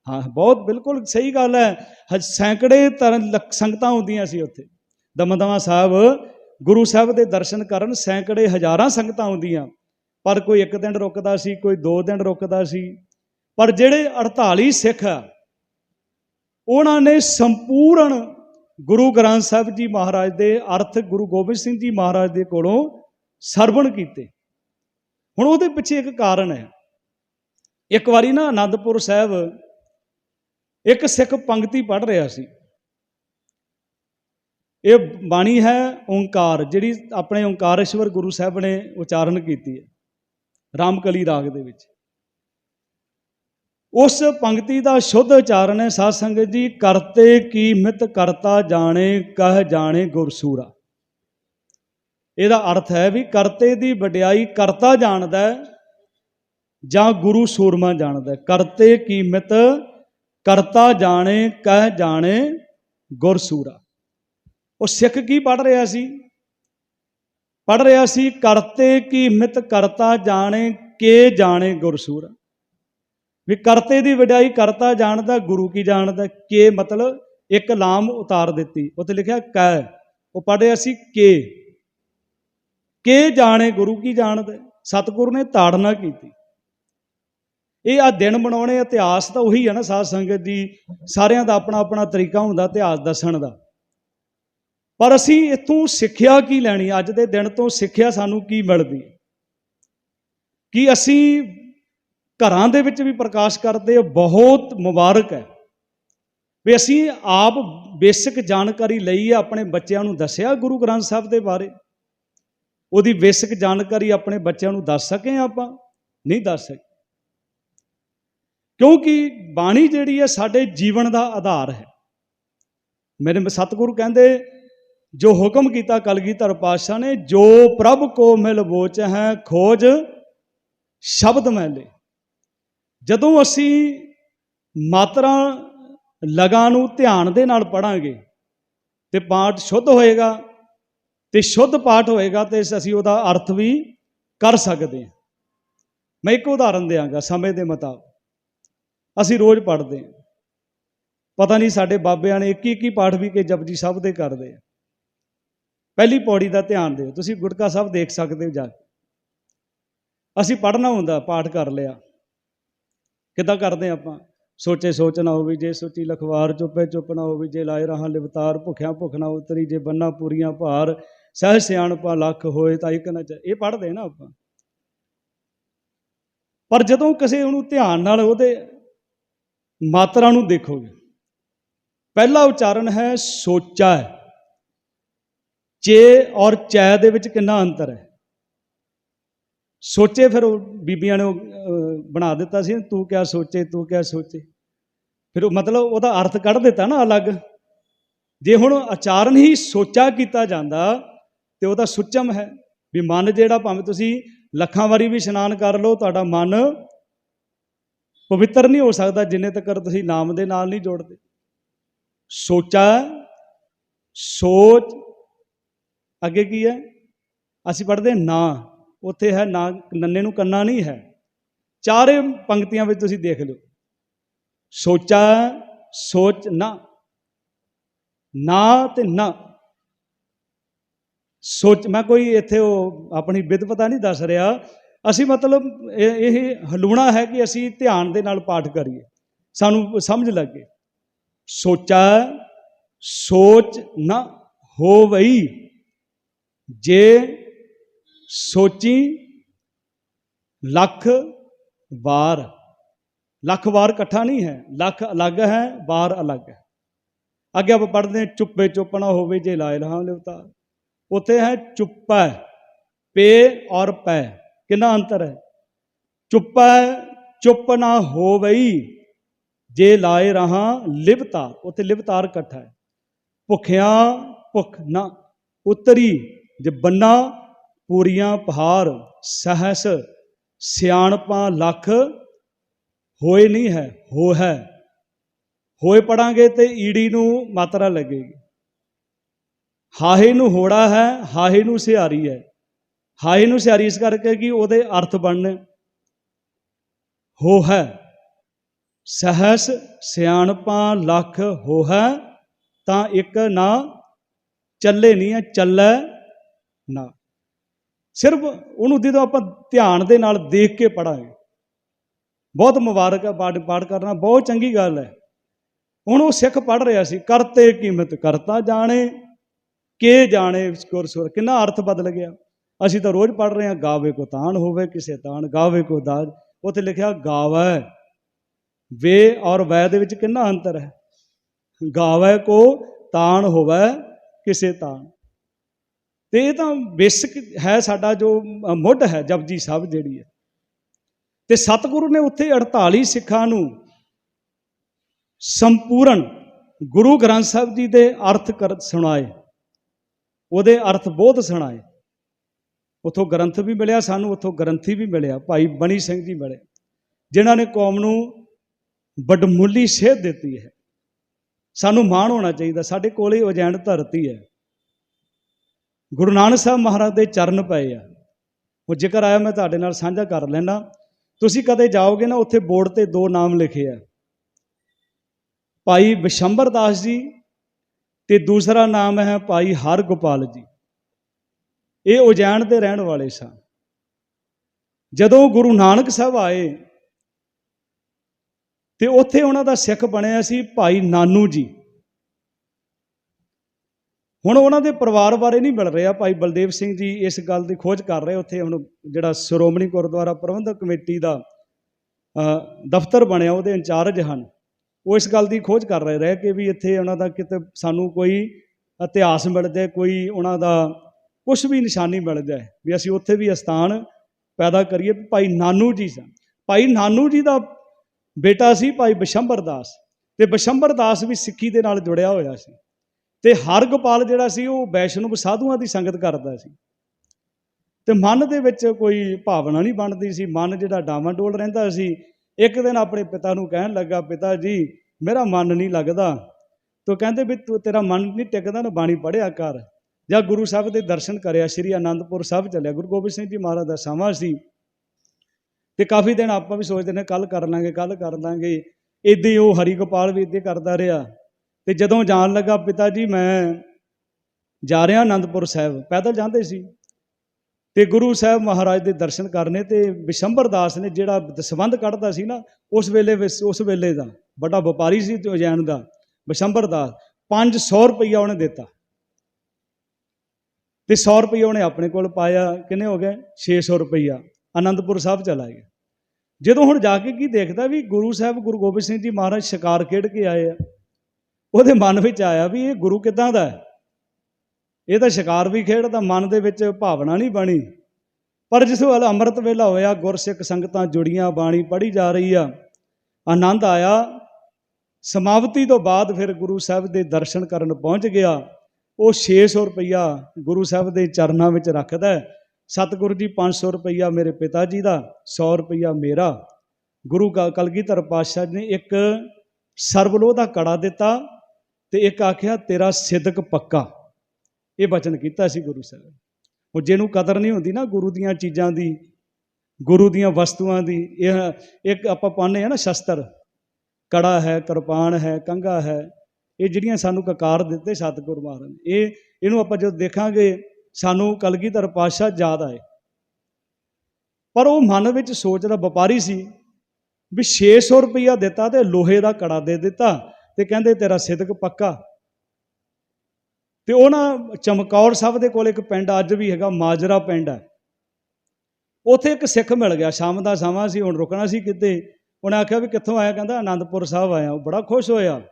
ਹਾਂ, ਬਹੁਤ ਬਿਲਕੁਲ ਸਹੀ ਗੱਲ ਹੈ। ਹ- ਸੈਂਕੜੇ ਤਰਨ ਲੱਖ ਸੰਗਤਾਂ ਹੁੰਦੀਆਂ ਸੀ ਉੱਥੇ। ਦਮਦਮਾ ਸਾਹਿਬ ਗੁਰੂ ਸਾਹਿਬ ਦੇ ਦਰਸ਼ਨ ਕਰਨ ਸੈਂਕੜੇ ਹਜ਼ਾਰਾਂ ਸੰਗਤਾਂ ਹੁੰਦੀਆਂ ਪਰ ਕੋਈ ਇੱਕ ਦਿਨ ਰੁਕਦਾ ਸੀ, ਕੋਈ ਦੋ ਦਿਨ ਰੁਕਦਾ ਸੀ। ਪਰ ਜਿਹੜੇ 48 ਸਿੱਖ ਆ, ਉਹਨਾਂ ਨੇ ਸੰਪੂਰਨ ਗੁਰੂ ਗ੍ਰੰਥ ਸਾਹਿਬ ਜੀ ਮਹਾਰਾਜ ਦੇ ਅਰਥ ਗੁਰੂ ਗੋਬਿੰਦ ਸਿੰਘ ਜੀ ਮਹਾਰਾਜ ਦੇ ਕੋਲੋਂ ਸਰਵਣ ਕੀਤੇ। ਹੁਣ ਉਹਦੇ ਪਿੱਛੇ ਇੱਕ ਕਾਰਨ ਹੈ। ਇੱਕ ਵਾਰੀ ਨਾ ਆਨੰਦਪੁਰ ਸਾਹਿਬ ਇੱਕ ਸਿੱਖ ਪੰਕਤੀ ਪੜ੍ਹ ਰਿਹਾ ਸੀ। ਇਹ ਬਾਣੀ ਹੈ ਓੰਕਾਰ, ਜਿਹੜੀ ਆਪਣੇ ਓੰਕਾਰੇਸ਼ਵਰ ਗੁਰੂ ਸਾਹਿਬ ਨੇ ਉਚਾਰਨ ਕੀਤੀ ਹੈ, ਰਾਮਕਲੀ ਰਾਗ ਦੇ ਵਿੱਚ। ਉਸ ਪੰਕਤੀ ਦਾ ਸ਼ੁੱਧ ਉਚਾਰਨ ਹੈ ਸਾਧ ਸੰਗਤ ਜੀ, ਕਰਤੇ ਕੀ ਮਿਤ ਕਰਤਾ ਜਾਣੇ, ਕਹ ਜਾਣੇ ਗੁਰਸੂਰਾ। ਇਹਦਾ ਅਰਥ ਹੈ ਵੀ ਕਰਤੇ ਦੀ ਵਡਿਆਈ ਕਰਤਾ ਜਾਣਦਾ ਜਾਂ ਗੁਰੂ ਸੂਰਮਾ ਜਾਣਦਾ ਕਰਤੇ ਕੀ ਮਿਤ ਕਰਤਾ ਜਾਣੇ, ਕਹਿ ਜਾਣੇ ਗੁਰਸੂਰਾ। ਉਹ ਸਿੱਖ ਕੀ ਪੜ ਰਿਹਾ ਸੀ? ਪੜ ਰਿਹਾ ਸੀ, ਕਰਤੇ ਕੀ ਮਿਤ ਕਰਤਾ ਜਾਣੇ, ਕੇ ਜਾਣੇ ਗੁਰਸੂਰਾ। ਵੀ ਕਰਤੇ ਦੀ ਵਡਿਆਈ ਕਰਤਾ ਜਾਣਦਾ, ਗੁਰੂ ਕੀ ਜਾਣਦਾ, ਕੇ ਮਤਲਬ ਇੱਕ ਲਾਮ ਉਤਾਰ ਦਿੱਤੀ। ਉੱਥੇ ਲਿਖਿਆ ਕੈ, ਉਹ ਪੜ ਰਿਹਾ ਸੀ ਕੇ। ਕੇ ਜਾਣੇ, ਗੁਰੂ ਕੀ ਜਾਣਦਾ, ਸਤਿਗੁਰ ਨੇ ਤਾੜਨਾ ਕੀਤੀ। ਇਹ ਆ ਦਿਨ ਬਣਾਉਣੇ ਇਤਿਹਾਸ ਤਾਂ ਉਹੀ ਹੈ ਨਾ, ਸਾਧ ਸੰਗਤ ਜੀ ਸਾਰਿਆਂ ਦਾ ਆਪਣਾ ਆਪਣਾ ਤਰੀਕਾ ਹੁੰਦਾ ਇਤਿਹਾਸ ਦੱਸਣ ਦਾ। ਪਰ ਅਸੀਂ ਇਥੋਂ ਸਿੱਖਿਆ ਕੀ ਲੈਣੀ? ਅੱਜ ਦੇ ਦਿਨ ਤੋਂ ਸਿੱਖਿਆ ਸਾਨੂੰ ਕੀ ਮਿਲਦੀ? ਕਿ ਅਸੀਂ ਘਰਾਂ ਦੇ ਵਿੱਚ ਵੀ ਪ੍ਰਕਾਸ਼ ਕਰਦੇ ਹਾਂ ਬਹੁਤ ਮੁਬਾਰਕ ਹੈ। ਵੀ ਅਸੀਂ ਆਪ ਬੇਸਿਕ ਜਾਣਕਾਰੀ ਲਈ ਹੈ ਆਪਣੇ ਬੱਚਿਆਂ ਨੂੰ ਦੱਸਿਆ ਗੁਰੂ ਗ੍ਰੰਥ ਸਾਹਿਬ ਦੇ ਬਾਰੇ। ਉਹਦੀ ਬੇਸਿਕ ਜਾਣਕਾਰੀ ਆਪਣੇ ਬੱਚਿਆਂ ਨੂੰ ਦੱਸ ਸਕੇ ਆਪਾਂ, ਨਹੀਂ ਦੱਸ ਸਕੇ। ਕਿਉਂਕਿ ਬਾਣੀ ਜਿਹੜੀ ਹੈ ਸਾਡੇ ਜੀਵਨ ਦਾ ਆਧਾਰ ਹੈ। ਮੇਰੇ ਸਤਿਗੁਰੂ ਕਹਿੰਦੇ, ਜੋ ਹੁਕਮ ਕੀਤਾ ਕਲਗੀਧਰ ਪਾਤਸ਼ਾਹ ਨੇ, ਜੋ ਪ੍ਰਭ ਕੋ ਮਿਲ ਬੋਚ ਹੈ ਖੋਜ ਸ਼ਬਦ ਮੈਲੇ ਜਦੋਂ ਅਸੀਂ ਮਾਤਰਾ ਲਗਾ ਨੂੰ ਧਿਆਨ ਦੇ ਨਾਲ ਪੜਾਂਗੇ ਤੇ ਪਾਠ ਸ਼ੁੱਧ ਹੋਏਗਾ ਤੇ ਸ਼ੁੱਧ ਪਾਠ ਹੋਏਗਾ ਤੇ ਅਸੀਂ ਉਹਦਾ ਅਰਥ ਵੀ ਕਰ ਸਕਦੇ ਹਾਂ। ਮੈਂ ਇੱਕ ਉਦਾਹਰਨ ਦਿਆਂਗਾ ਸਮੇਂ ਦੇ ਮੁਤਾਬਕ। ਅਸੀਂ ਰੋਜ਼ ਪੜ੍ਹਦੇ ਹਾਂ। ਪਤਾ ਨਹੀਂ ਸਾਡੇ ਬਾਬਿਆਂ ਨੇ ਇੱਕ ਇੱਕ ਹੀ ਪਾਠ ਵੀ ਕਿ ਜਪਜੀ ਸਾਹਿਬ ਦੇ ਕਰਦੇ ਆ। ਪਹਿਲੀ ਪੌੜੀ ਦਾ ਧਿਆਨ ਦਿਓ। ਤੁਸੀਂ ਗੁਟਕਾ ਸਾਹਿਬ ਦੇਖ ਸਕਦੇ ਹੋ ਜਾ ਕੇ। ਅਸੀਂ ਪੜ੍ਹਨਾ ਹੁੰਦਾ, ਪਾਠ ਕਰ ਲਿਆ। ਕਿੱਦਾਂ ਕਰਦੇ ਹਾਂ ਆਪਾਂ? ਸੋਚੇ ਸੋਚ ਨਾ ਹੋਵੇ, ਜੇ ਸੋਚੀ ਲਖਵਾਰ ਚੁੱਪੇ ਚੁੱਪ ਨਾ ਹੋਵੇ, ਜੇ ਲਾਏ ਰਹਾ ਲਿਵਤਾਰ, ਭੁਖਿਆ ਭੁਖ ਨਾ ਉਤਰੀ, ਜੇ ਬੰਨਾ ਪੂਰੀਆਂ ਭਾਰ ਸਹਿ ਸਿਆਣਪਾ ਲੱਖ ਹੋਏ ਤਾਂ ਇੱਕ ਨਾ ਚ ਇਹ ਪੜ੍ਹਦੇ ਨਾ ਆਪਾਂ। ਪਰ ਜਦੋਂ ਕਿਸੇ ਉਹਨੂੰ ਧਿਆਨ ਨਾਲ ਉਹਦੇ ਮਾਤਰਾ ਨੂੰ ਦੇਖੋਗੇ, ਪਹਿਲਾ ਉਚਾਰਨ ਹੈ ਸੋਚਾ ਹੈ। ਚੇ ਔਰ ਚੈ ਦੇ ਵਿੱਚ ਕਿੰਨਾ ਅੰਤਰ ਹੈ? ਸੋਚੇ ਫਿਰ ਉਹ ਬੀਬੀਆਂ ਨੇ ਉਹ, ਬਣਾ ਦਿੱਤਾ ਸੀ ਤੂੰ ਕਿਆ ਸੋਚੇ ਤੂੰ ਕਿਆ ਸੋਚੇ। ਫਿਰ ਉਹ ਮਤਲਬ ਉਹਦਾ ਅਰਥ ਕੱਢ ਦਿੱਤਾ ਨਾ ਅਲੱਗ। ਜੇ ਹੁਣ ਆਚਾਰਨ ਹੀ ਸੋਚਾ ਕੀਤਾ ਜਾਂਦਾ ਤੇ ਉਹਦਾ ਸੁਚਮ ਹੈ। ਵੀ ਮਨ ਜਿਹੜਾ ਭਾਵੇਂ ਤੁਸੀਂ ਲੱਖਾਂ ਵਾਰੀ ਵੀ ਇਸ਼ਨਾਨ ਕਰ ਲਓ ਤੁਹਾਡਾ ਮਨ ਪਵਿੱਤਰ ਨਹੀਂ ਹੋ ਸਕਦਾ ਜਿੰਨੇ ਤੱਕ ਤੁਸੀਂ ਨਾਮ ਦੇ ਨਾਲ ਨਹੀਂ ਜੋੜਦੇ। ਸੋਚਾ ਸੋਚ ਅੱਗੇ ਕੀ ਹੈ? ਅਸੀਂ ਪੜ੍ਹਦੇ ਨਾ। ਉੱਥੇ ਹੈ, ਨਾ, ਨੰਨੇ ਨੂੰ ਕੰਨਾ ਨਹੀਂ ਹੈ। ਚਾਰੇ ਪੰਕਤੀਆਂ ਵਿੱਚ ਤੁਸੀਂ ਦੇਖ ਲਿਓ। ਸੋਚਾ, ਸੋਚ ਨਾ। ਨਾ ਤੇ ਨਾ। ਸੋਚ, ਮੈਂ ਕੋਈ ਇੱਥੇ ਉਹ ਆਪਣੀ ਵਿਦਵਤਾ ਨਹੀਂ ਦੱਸ ਰਿਹਾ। ਅਸੀਂ ਮਤਲਬ ਇਹ ਇਹ ਹਲੂਣਾ ਹੈ ਕਿ ਅਸੀਂ ਧਿਆਨ ਦੇ ਨਾਲ ਪਾਠ ਕਰੀਏ। ਸਾਨੂੰ ਸਮਝ ਲੱਗੇ। ਸੋਚਾ, ਸੋਚ ਨਾ। ਹੋਵਈ ਜੇ ਸੋਚੀ ਲੱਖ ਵਾਰ। ਲੱਖ ਵਾਰ ਇਕੱਠਾ ਨਹੀਂ ਹੈ, ਲੱਖ ਅਲੱਗ ਹੈ, ਵਾਰ ਅਲੱਗ ਹੈ। ਅੱਗੇ ਆਪਾਂ ਪੜ੍ਹਦੇ ਹਾਂ, ਚੁੱਪੇ ਚੁੱਪ ਨਾ ਹੋਵੇ ਜੇ ਲਾਇ ਲਹਾਂ ਲਿਵਤਾਰ ਉੱਥੇ ਹੈ ਚੁੱਪਾ, ਪੇ ਔਰ ਪੈ। ਕਿੰਨਾ ਅੰਤਰ ਹੈ? ਚੁੱਪਾ, ਚੁੱਪ ਨਾ ਹੋਵਈ ਜੇ ਲਾਏ ਰਹਾ ਲਿਵਤਾਰ। ਉੱਥੇ ਲਿਵਤਾਰ ਇਕੱਠਾ ਹੈ। ਭੁਖਿਆ ਭੁਖ ਨਾ। ਉਤਰੀ ਜੇ ਬੰਨਾ ਪੂਰੀਆਂ ਪਹਾੜ, ਸਹਸ, ਸਿਆਣਪਾਂ ਲੱਖ ਹੋਏ ਨਹੀਂ ਹੈ, ਹੋ ਹੈ। ਹੋਏ ਪੜਾਂਗੇ ਤੇ ਈੜੀ ਨੂੰ ਮਾਤਰਾ ਲੱਗੇਗੀ। ਹਾਹੇ ਨੂੰ ਹੋੜਾ ਹੈ, ਹਾਹੇ ਨੂੰ ਸਿਹਾਰੀ ਹੈ। ਹਾਏ ਨੂੰ ਸਿਆਰੀ ਇਸ ਕਰਕੇ ਕਿ ਉਹਦੇ ਅਰਥ ਬਣਨੇ। ਹੋ ਹੈ। ਸਹਸ, ਸਿਆਣਪਾਂ ਲੱਖ ਹੋ ਹੈ, ਤਾਂ ਇੱਕ ਨਾ ਚੱਲੇ ਨਹੀਂ ਹੈ, ਚੱਲੈ ਨਾ। ਸਿਰਫ ਉਹਨੂੰ ਜਦੋਂ ਆਪਾਂ ਧਿਆਨ ਦੇ ਨਾਲ ਦੇਖ ਕੇ ਪੜਾਂਗੇ ਬਹੁਤ ਮੁਬਾਰਕ ਹੈ ਪਾਠ ਪਾਠ ਕਰਨਾ, ਬਹੁਤ ਚੰਗੀ ਗੱਲ ਹੈ। ਹੁਣ ਉਹ ਸਿੱਖ ਪੜ ਰਿਹਾ ਸੀ, ਕਰਤੇ ਕੀਮਤ, ਕਰਤਾ ਜਾਣੇ, ਕੇ ਜਾਣੇ ਗੁਰ ਸੁਰ ਕਿੰਨਾ ਅਰਥ ਬਦਲ ਗਿਆ। ਅਸੀਂ ਤਾਂ ਰੋਜ਼ ਪੜ ਰਹੇ ਹਾਂ, ਗਾਵੇ ਕੋ ਤਾਣ ਹੋਵੇ, ਕਿਸੇ ਤਾਣ, ਗਾਵੇ ਕੋ ਦਾਜ। ਉੱਥੇ ਲਿਖਿਆ, ਗਾਵੇ। ਵੇ ਔਰ ਵੈ ਦੇ ਵਿੱਚ ਕਿੰਨਾ ਅੰਤਰ ਹੈ? ਗਾਵੇ ਕੋ ਤਾਣ ਹੋਵੇ, ਕਿਸੇ ਤਾਣ। ਤੇ ਇਹ ਤਾਂ ਬੇਸਿਕ ਹੈ ਸਾਡਾ ਜੋ ਮੁੱਢ ਹੈ ਜਪਜੀ ਸਾਹਿਬ ਜਿਹੜੀ ਹੈ। ਤੇ ਸਤਿਗੁਰੂ ਨੇ ਉੱਥੇ 48 ਸਿੱਖਾਂ ਨੂੰ ਸੰਪੂਰਨ ਗੁਰੂ ਗ੍ਰੰਥ ਸਾਹਿਬ ਜੀ ਦੇ ਅਰਥ ਕਰ ਸੁਣਾਏ। ਉਹਦੇ ਅਰਥ ਬਹੁਤ ਸੁਣਾਏ। ਉਥੋਂ ਗ੍ਰੰਥ ਵੀ ਮਿਲਿਆ ਸਾਨੂੰ, ਉਥੋਂ ਗ੍ਰੰਥੀ ਵੀ ਮਿਲਿਆ, ਭਾਈ ਬਣੀ ਸਿੰਘ ਜੀ ਮਿਲੇ, ਜਿਨ੍ਹਾਂ ਨੇ ਕੌਮ ਨੂੰ ਬਡਮੁੱਲੀ ਸੇਧ ਦਿੱਤੀ ਹੈ। ਸਾਨੂੰ ਮਾਣ ਹੋਣਾ ਚਾਹੀਦਾ, ਸਾਡੇ ਕੋਲੇ ਉਜੈਨ ਧਰਤੀ ਹੈ। ਗੁਰੂ ਨਾਨਕ ਸਾਹਿਬ ਮਹਾਰਾਜ ਦੇ ਚਰਨ ਪਏ ਆ। ਉਹ ਜ਼ਿਕਰ ਆਇਆ, ਮੈਂ ਤੁਹਾਡੇ ਨਾਲ ਸਾਂਝਾ ਕਰ ਲੈਣਾ ਤੁਸੀਂ ਕਦੇ ਜਾਓਗੇ ਨਾ, ਉੱਥੇ ਬੋਰਡ ਤੇ ਦੋ ਨਾਮ ਲਿਖੇ ਆ। ਭਾਈ ਬਿਸ਼ੰਬਰ ਦਾਸ ਜੀ ਤੇ ਦੂਸਰਾ ਨਾਮ ਹੈ ਭਾਈ ਹਰਗੋਪਾਲ ਜੀ। ਇਹ ਉਜੈਨ ਦੇ ਰਹਿਣ ਵਾਲੇ ਸਨ। ਜਦੋਂ ਗੁਰੂ ਨਾਨਕ ਸਾਹਿਬ ਆਏ ਤੇ ਉੱਥੇ ਉਹਨਾਂ ਦਾ ਸਿੱਖ ਬਣਿਆ ਸੀ ਭਾਈ ਨਾਨੂ ਜੀ। ਹੁਣ ਉਹਨਾਂ ਦੇ ਪਰਿਵਾਰ ਬਾਰੇ ਨਹੀਂ ਮਿਲ ਰਿਹਾ। ਭਾਈ ਬਲਦੇਵ ਸਿੰਘ ਜੀ ਇਸ ਗੱਲ ਦੀ ਖੋਜ ਕਰ ਰਹੇ। ਉੱਥੇ ਹੁਣ ਜਿਹੜਾ ਸ਼੍ਰੋਮਣੀ ਗੁਰਦੁਆਰਾ ਪ੍ਰਬੰਧਕ ਕਮੇਟੀ ਦਾ ਦਫ਼ਤਰ ਬਣਿਆ, ਉਹਦੇ ਇੰਚਾਰਜ ਹਨ। ਉਹ ਇਸ ਗੱਲ ਦੀ ਖੋਜ ਕਰ ਰਹੇ। ਰਹੇ ਕਿ ਵੀ ਇੱਥੇ ਉਹਨਾਂ ਦਾ ਕਿਤੇ ਸਾਨੂੰ ਕੋਈ ਇਤਿਹਾਸ ਮਿਲ ਜਾਏ, ਕੋਈ ਉਹਨਾਂ ਦਾ ਕੁਝ ਵੀ ਨਿਸ਼ਾਨੀ ਮਿਲ ਜਾਏ, ਵੀ ਅਸੀਂ ਉੱਥੇ ਵੀ ਅਸਥਾਨ ਪੈਦਾ ਕਰੀਏ। ਭਾਈ ਨਾਨੂ ਜੀ ਸਨ। ਭਾਈ ਨਾਨੂ ਜੀ ਦਾ ਬੇਟਾ ਸੀ ਭਾਈ ਬਸ਼ੰਬਰ ਦਾਸ। ਤੇ ਬਿਸ਼ੰਬਰ ਦਾਸ ਵੀ ਸਿੱਖੀ ਦੇ ਨਾਲ ਜੁੜਿਆ ਹੋਇਆ ਸੀ। ਤੇ ਹਰਗੋਪਾਲ ਜਿਹੜਾ ਸੀ ਉਹ ਵੈਸ਼ਨਵ ਸਾਧੂਆਂ ਦੀ ਸੰਗਤ ਕਰਦਾ ਸੀ। ਤੇ ਮਨ ਦੇ ਵਿੱਚ ਕੋਈ ਭਾਵਨਾ ਨਹੀਂ ਬਣਦੀ ਸੀ। ਮਨ ਜਿਹੜਾ ਡਾਵਾਂਡੋਲ ਰਹਿੰਦਾ ਸੀ। ਇੱਕ ਦਿਨ ਆਪਣੇ ਪਿਤਾ ਨੂੰ ਕਹਿਣ ਲੱਗਾ, ਪਿਤਾ ਜੀ, ਮੇਰਾ ਮਨ ਨਹੀਂ ਲੱਗਦਾ। ਤੋ ਕਹਿੰਦੇ ਵੀ ਤੂੰ, ਤੇਰਾ ਮਨ ਨਹੀਂ ਟਿਕਦਾ ਨਾ, ਬਾਣੀ ਪੜਿਆ ਕਰ। ਜਾਂ ਗੁਰੂ ਸਾਹਿਬ ਦੇ ਦਰਸ਼ਨ ਕਰਿਆ, ਸ੍ਰੀ ਆਨੰਦਪੁਰ ਸਾਹਿਬ ਚੱਲਿਆ। ਗੁਰੂ ਗੋਬਿੰਦ ਸਿੰਘ ਜੀ ਮਹਾਰਾਜ ਦਾ ਸਮਾਂ ਸੀ। ਤੇ ਕਾਫੀ ਦਿਨ ਆਪਾਂ ਵੀ ਸੋਚਦੇ ਨੇ ਕੱਲ ਕਰ ਲਾਂਗੇ ਕੱਲ ਕਰ ਲਾਂਗੇ। ਇਦਾਂ ਹੀ ਉਹ ਹਰੀ ਗੋਪਾਲ ਵੀ ਇਦਾਂ ਕਰਦਾ ਰਿਹਾ। ਤੇ ਜਦੋਂ ਜਾਣ ਲੱਗਾ ਪਿਤਾ ਜੀ, ਮੈਂ ਜਾ ਰਿਹਾ ਆਨੰਦਪੁਰ ਸਾਹਿਬ, ਪੈਦਲ ਜਾਂਦੇ ਸੀ। ਤੇ ਗੁਰੂ ਸਾਹਿਬ ਮਹਾਰਾਜ ਦੇ ਦਰਸ਼ਨ ਕਰਨੇ ਤੇ ਵਿਸ਼ੰਬਰ ਦਾਸ ਨੇ ਜਿਹੜਾ ਦਸਵੰਧ ਕੱਢਦਾ ਸੀ ਨਾ, ਉਸ ਵੇਲੇ ਉਸ ਵੇਲੇ ਦਾ, ਵੱਡਾ ਵਪਾਰੀ ਸੀ ਉਜੈਨ ਦਾ ਵਿਸ਼ੰਬਰ ਦਾਸ 500 ਰੁਪਈਆ ਉਹਨੇ ਦਿੱਤਾ। ਤੇ 100 ਰੁਪਈਆ ਉਹਨੇ ਆਪਣੇ ਕੋਲ ਪਾਇਆ, ਕਿੰਨੇ ਹੋ ਗਏ? 600 ਰੁਪਈਆ ਆਨੰਦਪੁਰ ਸਾਹਿਬ ਚਲਾ ਗਿਆ। ਜਦੋਂ ਹੁਣ ਜਾ ਕੇ ਕੀ ਦੇਖਦਾ ਵੀ ਗੁਰੂ ਸਾਹਿਬ, ਗੁਰੂ ਗੋਬਿੰਦ ਸਿੰਘ ਜੀ ਮਹਾਰਾਜ ਸ਼ਿਕਾਰ ਖੇਡ ਕੇ ਆਏ ਆ ਉਹਦੇ ਮਨ ਵਿੱਚ ਆਇਆ ਵੀ ਇਹ ਗੁਰੂ ਕਿਦਾਂ ਦਾ ਹੈ? ਇਹ ਤਾਂ ਸ਼ਿਕਾਰ ਵੀ ਖੇਡਦਾ, ਮਨ ਦੇ ਵਿੱਚ ਭਾਵਨਾ ਨਹੀਂ ਬਣੀ। ਪਰ ਜਿਸ ਵੇਲੇ ਅੰਮ੍ਰਿਤ ਵੇਲਾ ਹੋਇਆ, ਗੁਰਸਿੱਖ ਸੰਗਤਾਂ ਜੁੜੀਆਂ, ਬਾਣੀ ਪੜ੍ਹੀ ਜਾ ਰਹੀ ਆ। ਆਨੰਦ ਆਇਆ। ਸਮਾਪਤੀ ਤੋਂ ਬਾਅਦ ਫਿਰ ਗੁਰੂ ਸਾਹਿਬ ਦੇ ਦਰਸ਼ਨ ਕਰਨ ਪਹੁੰਚ ਗਿਆ। ਉਹ 600 ਰੁਪਈਆ ਗੁਰੂ ਸਾਹਿਬ ਦੇ ਚਰਨਾਂ ਵਿੱਚ ਰੱਖਦਾ ਸਤਿਗੁਰੂ ਜੀ 500 ਰੁਪਈਆ ਮੇਰੇ ਪਿਤਾ ਜੀ ਦਾ 100 ਰੁਪਈਆ ਮੇਰਾ। ਗੁਰੂ ਕ- ਕਲਗੀਧਰ ਪਾਤਸ਼ਾਹ ਜੀ ਨੇ ਇੱਕ ਸਰਬਲੋਹ ਦਾ ਕੜਾ ਦਿੱਤਾ। ਤੇ ਇੱਕ ਆਖਿਆ, ਤੇਰਾ ਸਿੱਧਕ ਪੱਕਾ। ਇਹ ਬਚਨ ਕੀਤਾ ਸੀ ਗੁਰੂ ਸਾਹਿਬ। ਉਹ ਜਿਹਨੂੰ ਕਦਰ ਨਹੀਂ ਹੁੰਦੀ ਨਾ ਗੁਰੂ ਦੀਆਂ ਚੀਜ਼ਾਂ ਦੀ, ਗੁਰੂ ਦੀਆਂ ਵਸਤੂਆਂ ਦੀ, ਇਹ ਇੱਕ ਆਪਾਂ ਪਾਉਂਦੇ ਆ ਨਾ ਸ਼ਸਤਰ। ਕੜਾ ਹੈ, ਕਿਰਪਾਨ ਹੈ, ਕੰਘਾ ਹੈ, ਇਹ ਜਿਹੜੀਆਂ ਸਾਨੂੰ ਕਕਾਰ ਦਿੱਤੇ ਸਤਿਗੁਰ ਮਹਾਰਾਜ ਨੇ। ਇਹ, ਇਹਨੂੰ ਆਪਾਂ ਜਦੋਂ ਦੇਖਾਂਗੇ, ਸਾਨੂੰ ਕਲਗੀਧਰ ਪਾਤਸ਼ਾਹ ਯਾਦ ਆਏ। ਪਰ ਉਹ ਮਨ ਵਿੱਚ ਸੋਚਦਾ ਵਪਾਰੀ ਸੀ ਵੀ 600 ਰੁਪਈਆ ਦਿੱਤਾ ਤੇ ਲੋਹੇ ਦਾ ਕੜਾ ਦੇ ਦਿੱਤਾ। ਤੇ ਕਹਿੰਦੇ ਤੇਰਾ ਸਿਦਕ ਪੱਕਾ। ਤੇ ਉਹ ਨਾ ਚਮਕੌਰ ਸਾਹਿਬ ਦੇ ਕੋਲ ਇੱਕ ਪਿੰਡ ਅੱਜ ਵੀ ਹੈਗਾ, ਮਾਜਰਾ ਪਿੰਡ ਹੈ। ਉੱਥੇ ਇੱਕ ਸਿੱਖ ਮਿਲ ਗਿਆ, ਸ਼ਾਮ ਦਾ ਸਮਾਂ ਸੀ, ਹੁਣ ਰੁਕਣਾ ਸੀ ਕਿਤੇ। ਉਹਨੇ ਆਖਿਆ ਵੀ ਕਿੱਥੋਂ ਆਇਆ? ਕਹਿੰਦਾ ਆਨੰਦਪੁਰ ਸਾਹਿਬ ਆਇਆ ਉਹ ਬੜਾ ਖੁਸ਼ ਹੋਇਆ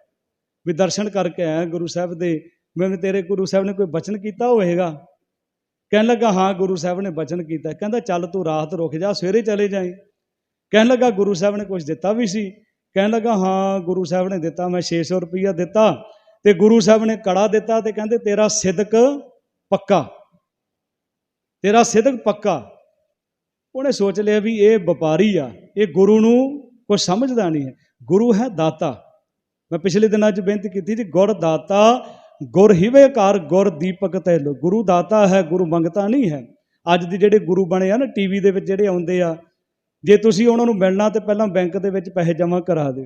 ਵੀ ਦਰਸ਼ਨ ਕਰਕੇ ਆਇਆ ਗੁਰੂ ਸਾਹਿਬ ਦੇ। ਮੈਂ ਤੇਰੇ ਗੁਰੂ ਸਾਹਿਬ ਨੇ ਕੋਈ ਬਚਨ ਕੀਤਾ ਹੋਵੇਗਾ? ਕਹਿਣ ਲੱਗਾ, ਹਾਂ, ਗੁਰੂ ਸਾਹਿਬ ਨੇ ਬਚਨ ਕੀਤਾ। ਕਹਿੰਦਾ, ਚੱਲ ਤੂੰ ਰਾਤ ਰੁਕ ਜਾ, ਸਵੇਰੇ ਚਲੇ ਜਾਈਂ। ਕਹਿਣ ਲੱਗਾ, ਗੁਰੂ ਸਾਹਿਬ ਨੇ ਕੁਝ ਦਿੱਤਾ ਵੀ ਸੀ। ਕਹਿਣ ਲੱਗਾ, ਹਾਂ, ਗੁਰੂ ਸਾਹਿਬ ਨੇ ਦਿੱਤਾ, ਮੈਂ 600 ਰੁਪਈਆ ਦਿੱਤਾ ਤੇ ਗੁਰੂ ਸਾਹਿਬ ਨੇ ਕੜਾ ਦਿੱਤਾ ਤੇ ਕਹਿੰਦੇ, ਤੇਰਾ ਸਿਦਕ ਪੱਕਾ, ਤੇਰਾ ਸਿਦਕ ਪੱਕਾ। ਉਹਨੇ ਸੋਚ ਲਿਆ ਵੀ ਇਹ ਵਪਾਰੀ ਆ, ਇਹ ਗੁਰੂ ਨੂੰ ਕੁਝ ਸਮਝਦਾ ਨਹੀਂ ਹੈ। ਗੁਰੂ ਹੈ ਦਾਤਾ। ਮੈਂ ਪਿਛਲੇ ਦਿਨਾਂ 'ਚ ਬੇਨਤੀ ਕੀਤੀ ਸੀ, ਗੁਰ ਦਾਤਾ, ਗੁਰ ਹਿਵੇਕਾਰ ਗੁਰ ਦੀਪਕ ਤੈ ਗੁਰੂ ਦਾਤਾ ਹੈ, ਗੁਰੂ ਮੰਗਤਾ ਨਹੀਂ ਹੈ। ਅੱਜ ਦੇ ਜਿਹੜੇ ਗੁਰੂ ਬਣੇ ਆ ਨਾ, ਟੀਵੀ ਦੇ ਵਿੱਚ ਜਿਹੜੇ ਆਉਂਦੇ ਆ ਜੇ ਤੁਸੀਂ ਉਹਨਾਂ ਨੂੰ ਮਿਲਣਾ ਤੇ ਪਹਿਲਾਂ ਬੈਂਕ ਦੇ ਵਿੱਚ ਪੈਸੇ ਜਮ੍ਹਾਂ ਕਰਾ ਦਿਓ।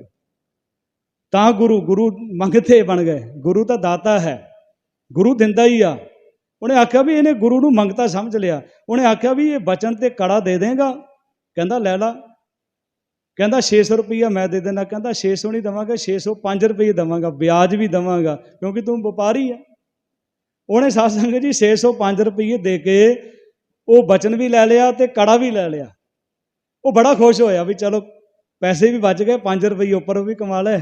ਤਾਂ ਗੁਰੂ ਗੁਰੂ ਮੰਗਤੇ ਬਣ ਗਏ। ਗੁਰੂ ਤਾਂ ਦਾਤਾ ਹੈ। ਗੁਰੂ ਦਿੰਦਾ ਹੀ ਆ। ਉਹਨੇ ਆਖਿਆ ਵੀ ਇਹਨੇ ਗੁਰੂ ਨੂੰ ਮੰਗਤਾ ਸਮਝ ਲਿਆ। ਉਹਨੇ ਆਖਿਆ ਵੀ ਇਹ ਬਚਨ ਤੇ ਕੜਾ ਦੇ ਦੇਗਾ। ਕਹਿੰਦਾ, ਲੈ ਲਾ। ਕਹਿੰਦਾ 600 ਰੁਪਈਆ ਮੈਂ ਦੇ ਦੇਣਾ ਕਹਿੰਦਾ 600 ਨਹੀਂ ਦਵਾਂਗਾ 605 ਰੁਪਏ ਦਵਾਂਗਾ। ਵਿਆਜ ਵੀ ਦਵਾਂਗਾ, ਕਿਉਂਕਿ ਤੂੰ ਵਪਾਰੀ ਆ। ਉਹਨੇ ਸਾਧ ਸੰਗਤ ਜੀ 605 ਰੁਪਏ ਦੇ ਕੇ ਉਹ ਬਚਨ ਵੀ ਲੈ ਲਿਆ ਤੇ ਕੜਾ ਵੀ ਲੈ ਲਿਆ। ਉਹ ਬੜਾ ਖੁਸ਼ ਹੋਇਆ ਵੀ ਚਲੋ ਪੈਸੇ ਵੀ ਬਚ ਗਏ 5 ਰੁਪਏ ਉੱਪਰ ਵੀ ਕਮਾ ਲਏ।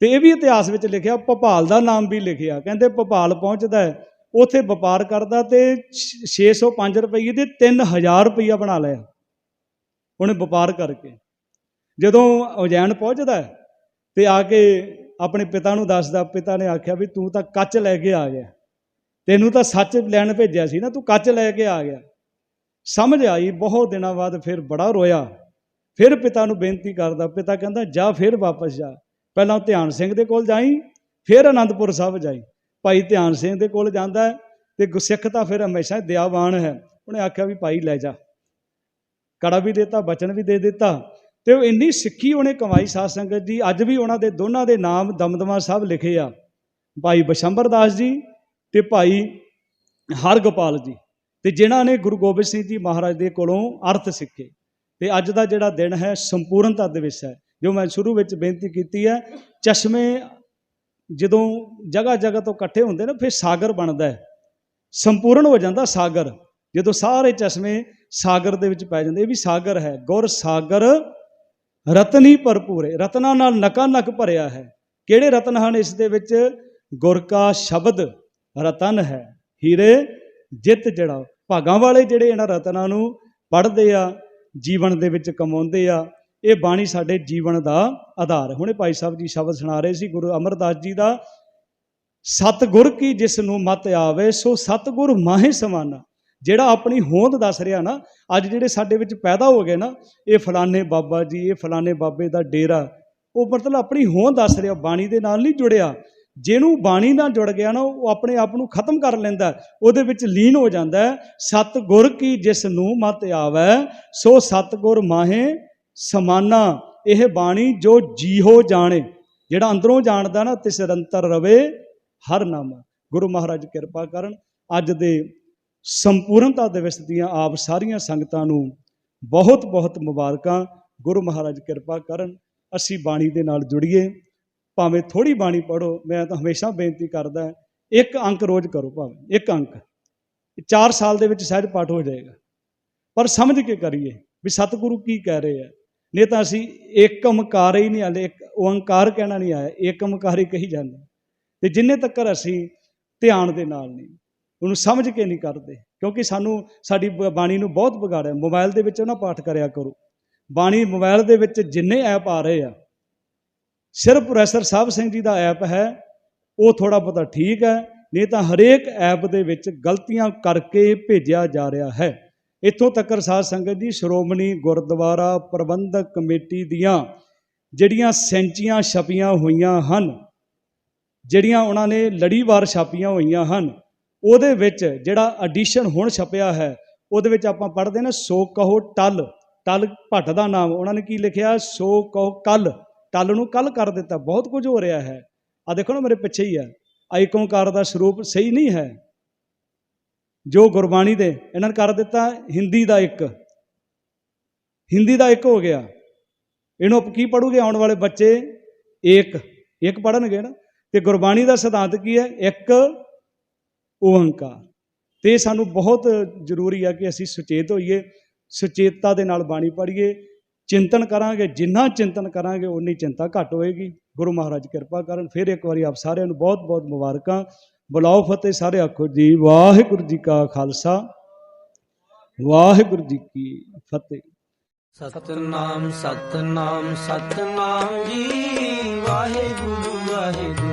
ਤੇ ਇਹ ਵੀ ਇਤਿਹਾਸ ਵਿੱਚ ਲਿਖਿਆ ਭੋਪਾਲ ਦਾ ਨਾਮ ਵੀ ਲਿਖਿਆ। ਕਹਿੰਦੇ ਭੋਪਾਲ ਪਹੁੰਚਦਾ ਹੈ ਉਥੇ ਵਪਾਰ ਕਰਦਾ ਤੇ 605 ਰੁਪਏ ਦੇ 3000 ਰੁਪਈਆ ਬਣਾ ਲਿਆ। ਉਹਨੇ ਵਪਾਰ ਕਰਕੇ। ਜਦੋਂ ਉਜੈਨ ਪਹੁੰਚਦਾ ਹੈ, ਤੇ ਆ ਕੇ ਆਪਣੇ ਪਿਤਾ ਨੂੰ ਦੱਸਦਾ ਪਿਤਾ ਨੇ ਆਖਿਆ ਵੀ ਤੂੰ ਤਾਂ ਕੱਚ ਲੈ ਕੇ ਆ ਗਿਆ। ਤੈਨੂੰ ਤਾਂ ਸੱਚ ਲੈਣ ਭੇਜਿਆ ਸੀ ਨਾ ਤੂੰ ਕੱਚ ਲੈ ਕੇ ਆ ਗਿਆ। ਸਮਝ ਆਈ, ਬਹੁਤ ਦਿਨਾਂ ਬਾਅਦ ਫਿਰ ਬੜਾ ਰੋਇਆ। ਫਿਰ ਪਿਤਾ ਨੂੰ ਬੇਨਤੀ ਕਰਦਾ, ਪਿਤਾ ਕਹਿੰਦਾ, ਜਾ ਫਿਰ ਵਾਪਸ ਜਾ। ਪਹਿਲਾਂ ਧਿਆਨ ਸਿੰਘ ਦੇ ਕੋਲ ਜਾਈ, ਫਿਰ ਆਨੰਦਪੁਰ ਸਾਹਿਬ ਜਾਈ। ਭਾਈ ਧਿਆਨ ਸਿੰਘ ਦੇ ਕੋਲ ਜਾਂਦਾ ਹੈ ਤੇ ਗੁਰਸਿੱਖ ਤਾਂ ਫਿਰ ਹਮੇਸ਼ਾ ਦਿਆਵਾਨ ਹੈ। ਉਹਨੇ ਆਖਿਆ ਵੀ ਭਾਈ ਲੈ ਜਾ। ਕੜਾ ਵੀ ਦਿੱਤਾ, ਬਚਨ ਵੀ ਦੇ ਦਿੱਤਾ ਤੇ ਉਹ ਇੰਨੀ ਸਿੱਖੀ ਉਹਨੇ ਕਮਾਈ ਸਾਧ ਸੰਗਤ ਜੀ ਅੱਜ ਵੀ ਉਹਨਾਂ ਦੇ ਦੋਨਾਂ ਦੇ ਨਾਮ ਦਮਦਮਾ ਸਾਹਿਬ ਲਿਖੇ ਆ। ਭਾਈ ਬਸ਼ੰਬਰ ਦਾਸ ਜੀ ਤੇ ਭਾਈ ਹਰਗੋਪਾਲ ਜੀ। ਤੇ ਜਿਨ੍ਹਾਂ ਨੇ ਗੁਰੂ ਗੋਬਿੰਦ ਸਿੰਘ ਜੀ ਮਹਾਰਾਜ ਦੇ ਕੋਲੋਂ ਅਰਥ ਸਿੱਖੇ ਤੇ ਅੱਜ ਦਾ ਜਿਹੜਾ ਦਿਨ ਹੈ ਸੰਪੂਰਨਤਾ ਦਿਵਸ ਹੈ। ਜੋ ਮੈਂ ਸ਼ੁਰੂ ਵਿੱਚ ਬੇਨਤੀ ਕੀਤੀ ਹੈ, ਚਸ਼ਮੇ ਜਦੋਂ ਜਗ੍ਹਾ ਜਗ੍ਹਾ ਤੋਂ ਇਕੱਠੇ ਹੁੰਦੇ ਨੇ, ਫਿਰ ਸਾਗਰ ਬਣਦਾ ਹੈ। ਸੰਪੂਰਨ ਹੋ ਜਾਂਦਾ ਸਾਗਰ। ਜਦੋਂ ਸਾਰੇ ਚਸ਼ਮੇ ਸਾਗਰ ਦੇ ਵਿੱਚ ਪੈ ਜਾਂਦੇ, ਇਹ ਵੀ ਸਾਗਰ ਹੈ। ਗੁਰ ਸਾਗਰ, ਰਤਨੀ ਭਰਪੂਰੇ ਰਤਨਾਂ ਨਾਲ ਨਕਾ ਨਕ ਭਰਿਆ ਹੈ। ਕਿਹੜੇ ਰਤਨ ਹਨ ਇਸ ਦੇ ਵਿੱਚ? ਗੁਰ ਕਾ ਸ਼ਬਦ ਰਤਨ ਹੈ। ਹੀਰੇ ਜਿੱਤ ਜੜਾ ਭਾਗਾਂ ਵਾਲੇ ਜਿਹੜੇ ਇਹਨਾਂ ਰਤਨਾਂ ਨੂੰ ਪੜ੍ਹਦੇ ਆ, ਜੀਵਨ ਦੇ ਵਿੱਚ ਕਮਾਉਂਦੇ ਆ, ਇਹ ਬਾਣੀ ਸਾਡੇ ਜੀਵਨ ਦਾ ਆਧਾਰ ਹੁਣੇ ਭਾਈ ਸਾਹਿਬ ਜੀ ਸ਼ਬਦ ਸੁਣਾ ਰਹੇ ਸੀ, ਗੁਰੂ ਅਮਰਦਾਸ ਜੀ ਦਾ, ਸਤਗੁਰ ਕੀ ਜਿਸ ਨੂੰ ਮਤ ਆਵੇ, ਸੋ ਸਤਗੁਰ ਮਾਹੇ ਸਮਾਨਾ। ਜਿਹੜਾ ਆਪਣੀ ਹੋਂਦ ਦੱਸ ਰਿਹਾ ਨਾ, ਅੱਜ ਜਿਹੜੇ ਸਾਡੇ ਵਿੱਚ ਪੈਦਾ ਹੋ ਗਏ ਨਾ, ਇਹ ਫਲਾਣੇ ਬਾਬਾ ਜੀ, ਇਹ ਫਲਾਣੇ ਬਾਬੇ ਦਾ ਡੇਰਾ, ਉਹ ਮਤਲਬ ਆਪਣੀ ਹੋਂਦ ਦੱਸ ਰਿਹਾ, ਬਾਣੀ ਦੇ ਨਾਲ ਨਹੀਂ ਜੁੜਿਆ। ਜਿਹਨੂੰ ਬਾਣੀ ਨਾਲ ਜੁੜ ਗਿਆ ਨਾ, ਉਹ ਆਪਣੇ ਆਪ ਨੂੰ ਖਤਮ ਕਰ ਲੈਂਦਾ ਉਹਦੇ ਵਿੱਚ ਲੀਨ ਹੋ ਜਾਂਦਾ ਹੈ, ਸਤਗੁਰ ਕੀ ਜਿਸ ਨੂੰ ਮਤ ਆਵੇ, ਸੋ ਸਤਗੁਰ ਮਾਹੇ ਸਮਾਨਾ। ਇਹ ਬਾਣੀ ਜੋ ਜੀਹੋ ਜਾਣੇ, ਜਿਹੜਾ ਅੰਦਰੋਂ ਜਾਣਦਾ ਨਾ ਤੇ ਨਿਰੰਤਰ ਰਵੇ ਹਰ ਨਾਮ। ਗੁਰੂ ਮਹਾਰਾਜ ਕਿਰਪਾ ਕਰਨ, ਅੱਜ ਦੇ ਸੰਪੂਰਨਤਾ ਦਿਵਸ ਦੀਆਂ ਆਪ ਸਾਰੀਆਂ ਸੰਗਤਾਂ ਨੂੰ ਬਹੁਤ ਬਹੁਤ ਮੁਬਾਰਕਾਂ। ਗੁਰੂ ਮਹਾਰਾਜ ਕਿਰਪਾ ਕਰਨ, ਅਸੀਂ ਬਾਣੀ ਦੇ ਨਾਲ ਜੁੜੀਏ। ਭਾਵੇਂ ਥੋੜੀ ਬਾਣੀ ਪੜੋ ਮੈਂ ਤਾਂ ਹਮੇਸ਼ਾ ਬੇਨਤੀ ਕਰਦਾ, ਇੱਕ ਅੰਕ ਰੋਜ਼ ਕਰੋ ਭਾਵੇਂ, ਇੱਕ ਅੰਕ। 4 ਸਾਲ ਦੇ ਵਿੱਚ ਸਹਿਜ ਪਾਠ ਹੋ ਜਾਏਗਾ। ਪਰ ਸਮਝ ਕੇ ਕਰੀਏ ਵੀ ਸਤਿਗੁਰੂ ਕੀ ਕਹਿ ਰਹੇ ਆ। ਨਹੀਂ ਤਾਂ ਅਸੀਂ ਏਕ ਓੰਕਾਰ ਹੀ ਨਹੀਂ ਆਲੇ ਇੱਕ ਓੰਕਾਰ ਕਹਿਣਾ ਨਹੀਂ ਆਇਆ ਏਕ ਓੰਕਾਰ ਹੀ ਕਹੀ ਜਾਂਦੇ। ਤੇ ਜਿੰਨੇ ਤੱਕ ਅਸੀਂ ਧਿਆਨ ਦੇ ਨਾਲ ਨਹੀਂ, ਉਹਨੂੰ ਸਮਝ ਕੇ ਨਹੀਂ ਕਰਦੇ, ਕਿਉਂਕਿ ਸਾਨੂੰ ਸਾਡੀ ਬ- ਬਾਣੀ ਨੂੰ ਬਹੁਤ ਵਿਗਾੜਿਆ। ਮੋਬਾਈਲ ਦੇ ਵਿੱਚ ਉਹਨਾਂ ਪਾਠ ਕਰਿਆ ਕਰੋ। ਬਾਣੀ ਮੋਬਾਈਲ ਦੇ ਵਿੱਚ ਜਿੰਨੇ ਐਪ ਆ ਰਹੇ ਆ ਸਿਰਫ ਪ੍ਰੋਫੈਸਰ ਸਾਹਿਬ ਸਿੰਘ ਜੀ ਦਾ ਐਪ ਹੈ, ਉਹ ਥੋੜਾ ਬਹੁਤਾ ਠੀਕ ਹੈ, ਨਹੀਂ ਤਾਂ ਹਰੇਕ ਐਪ ਦੇ ਵਿੱਚ ਗਲਤੀਆਂ ਕਰਕੇ ਭੇਜਿਆ ਜਾ ਰਿਹਾ ਹੈ। ਇੱਥੋਂ ਤੱਕ ਸਾਧ ਸੰਗਤ ਜੀ, ਸ਼੍ਰੋਮਣੀ ਗੁਰਦੁਆਰਾ ਪ੍ਰਬੰਧਕ ਕਮੇਟੀ ਦੀਆਂ ਜਿਹੜੀਆਂ ਸੈਂਚੀਆਂ ਛਪੀਆਂ ਹੋਈਆਂ ਹਨ, ਜਿਹੜੀਆਂ ਉਹਨਾਂ ਨੇ ਲੜੀਵਾਰ ਛਾਪੀਆਂ ਹੋਈਆਂ ਹਨ, ਉਹਦੇ ਵਿੱਚ ਜਿਹੜਾ ਐਡੀਸ਼ਨ ਹੁਣ ਛਪਿਆ ਹੈ, ਉਹਦੇ ਵਿੱਚ ਆਪਾਂ ਪੜ੍ਹਦੇ ਨੇ ਸੋ ਕਹੋ ਟਲ ਟਲ ਭੱਟ ਦਾ ਨਾਮ, ਉਹਨਾਂ ਨੇ ਕੀ ਲਿਖਿਆ? ਸੋ ਕਹੋ ਕੱਲ ਕੱਲ ਨੂੰ ਕੱਲ ਕਰ ਦਿੱਤਾ, ਬਹੁਤ ਕੁਝ ਹੋ ਰਿਹਾ ਹੈ। ਆ ਦੇਖੋ ਨਾ ਮੇਰੇ ਪਿੱਛੇ ਹੀ ਹੈ ਆਈਕੋਨਕਾਰ ਦਾ ਸਰੂਪ ਸਹੀ ਨਹੀਂ ਹੈ। ਜੋ ਗੁਰਬਾਣੀ ਦੇ ਇਹਨਾਂ ਨੇ ਕਰ ਦਿੱਤਾ, ਹਿੰਦੀ ਦਾ ਇੱਕ। ਹਿੰਦੀ ਦਾ ਇੱਕ ਹੋ ਗਿਆ। ਇਹਨੂੰ ਕੀ ਪੜੂਗੇ ਆਉਣ ਵਾਲੇ ਬੱਚੇ ਇੱਕ ਇੱਕ ਪੜਨਗੇ ਨਾ। ਤੇ ਗੁਰਬਾਣੀ ਦਾ ਸਿਧਾਂਤ ਕੀ ਹੈ? ਇੱਕ ਓੰਕਾਰ। ਤੇ ਸਾਨੂੰ ਬਹੁਤ ਜ਼ਰੂਰੀ ਆ ਕਿ ਅਸੀਂ ਸੁਚੇਤ ਹੋਈਏ, ਸੁਚੇਤਤਾ ਦੇ ਨਾਲ ਬਾਣੀ ਪੜ੍ਹੀਏ। ਚਿੰਤਨ ਕਰਾਂਗੇ, ਜਿੰਨਾ ਚਿੰਤਨ ਕਰਾਂਗੇ ਉਨੀ ਚਿੰਤਾ ਘੱਟ ਹੋਏਗੀ। ਗੁਰੂ ਮਹਾਰਾਜ ਕਿਰਪਾ ਕਰਨ, ਫਿਰ ਇੱਕ ਵਾਰੀ ਆਪ ਸਾਰਿਆਂ ਨੂੰ ਬਹੁਤ ਬਹੁਤ ਮੁਬਾਰਕਾਂ। ਬੁਲਾਓ ਫਤਿਹ ਸਾਰੇ ਆਖੋ ਜੀ, ਵਾਹਿਗੁਰੂ ਜੀ ਕਾ ਖਾਲਸਾ, ਵਾਹਿਗੁਰੂ ਜੀ ਕੀ ਫਤਿਹ। ਸਤਨਾਮ ਸਤਨਾਮ ਸਤਨਾਮ ਜੀ, ਵਾਹਿਗੁਰੂ ਵਾਹਿਗੁਰੂ।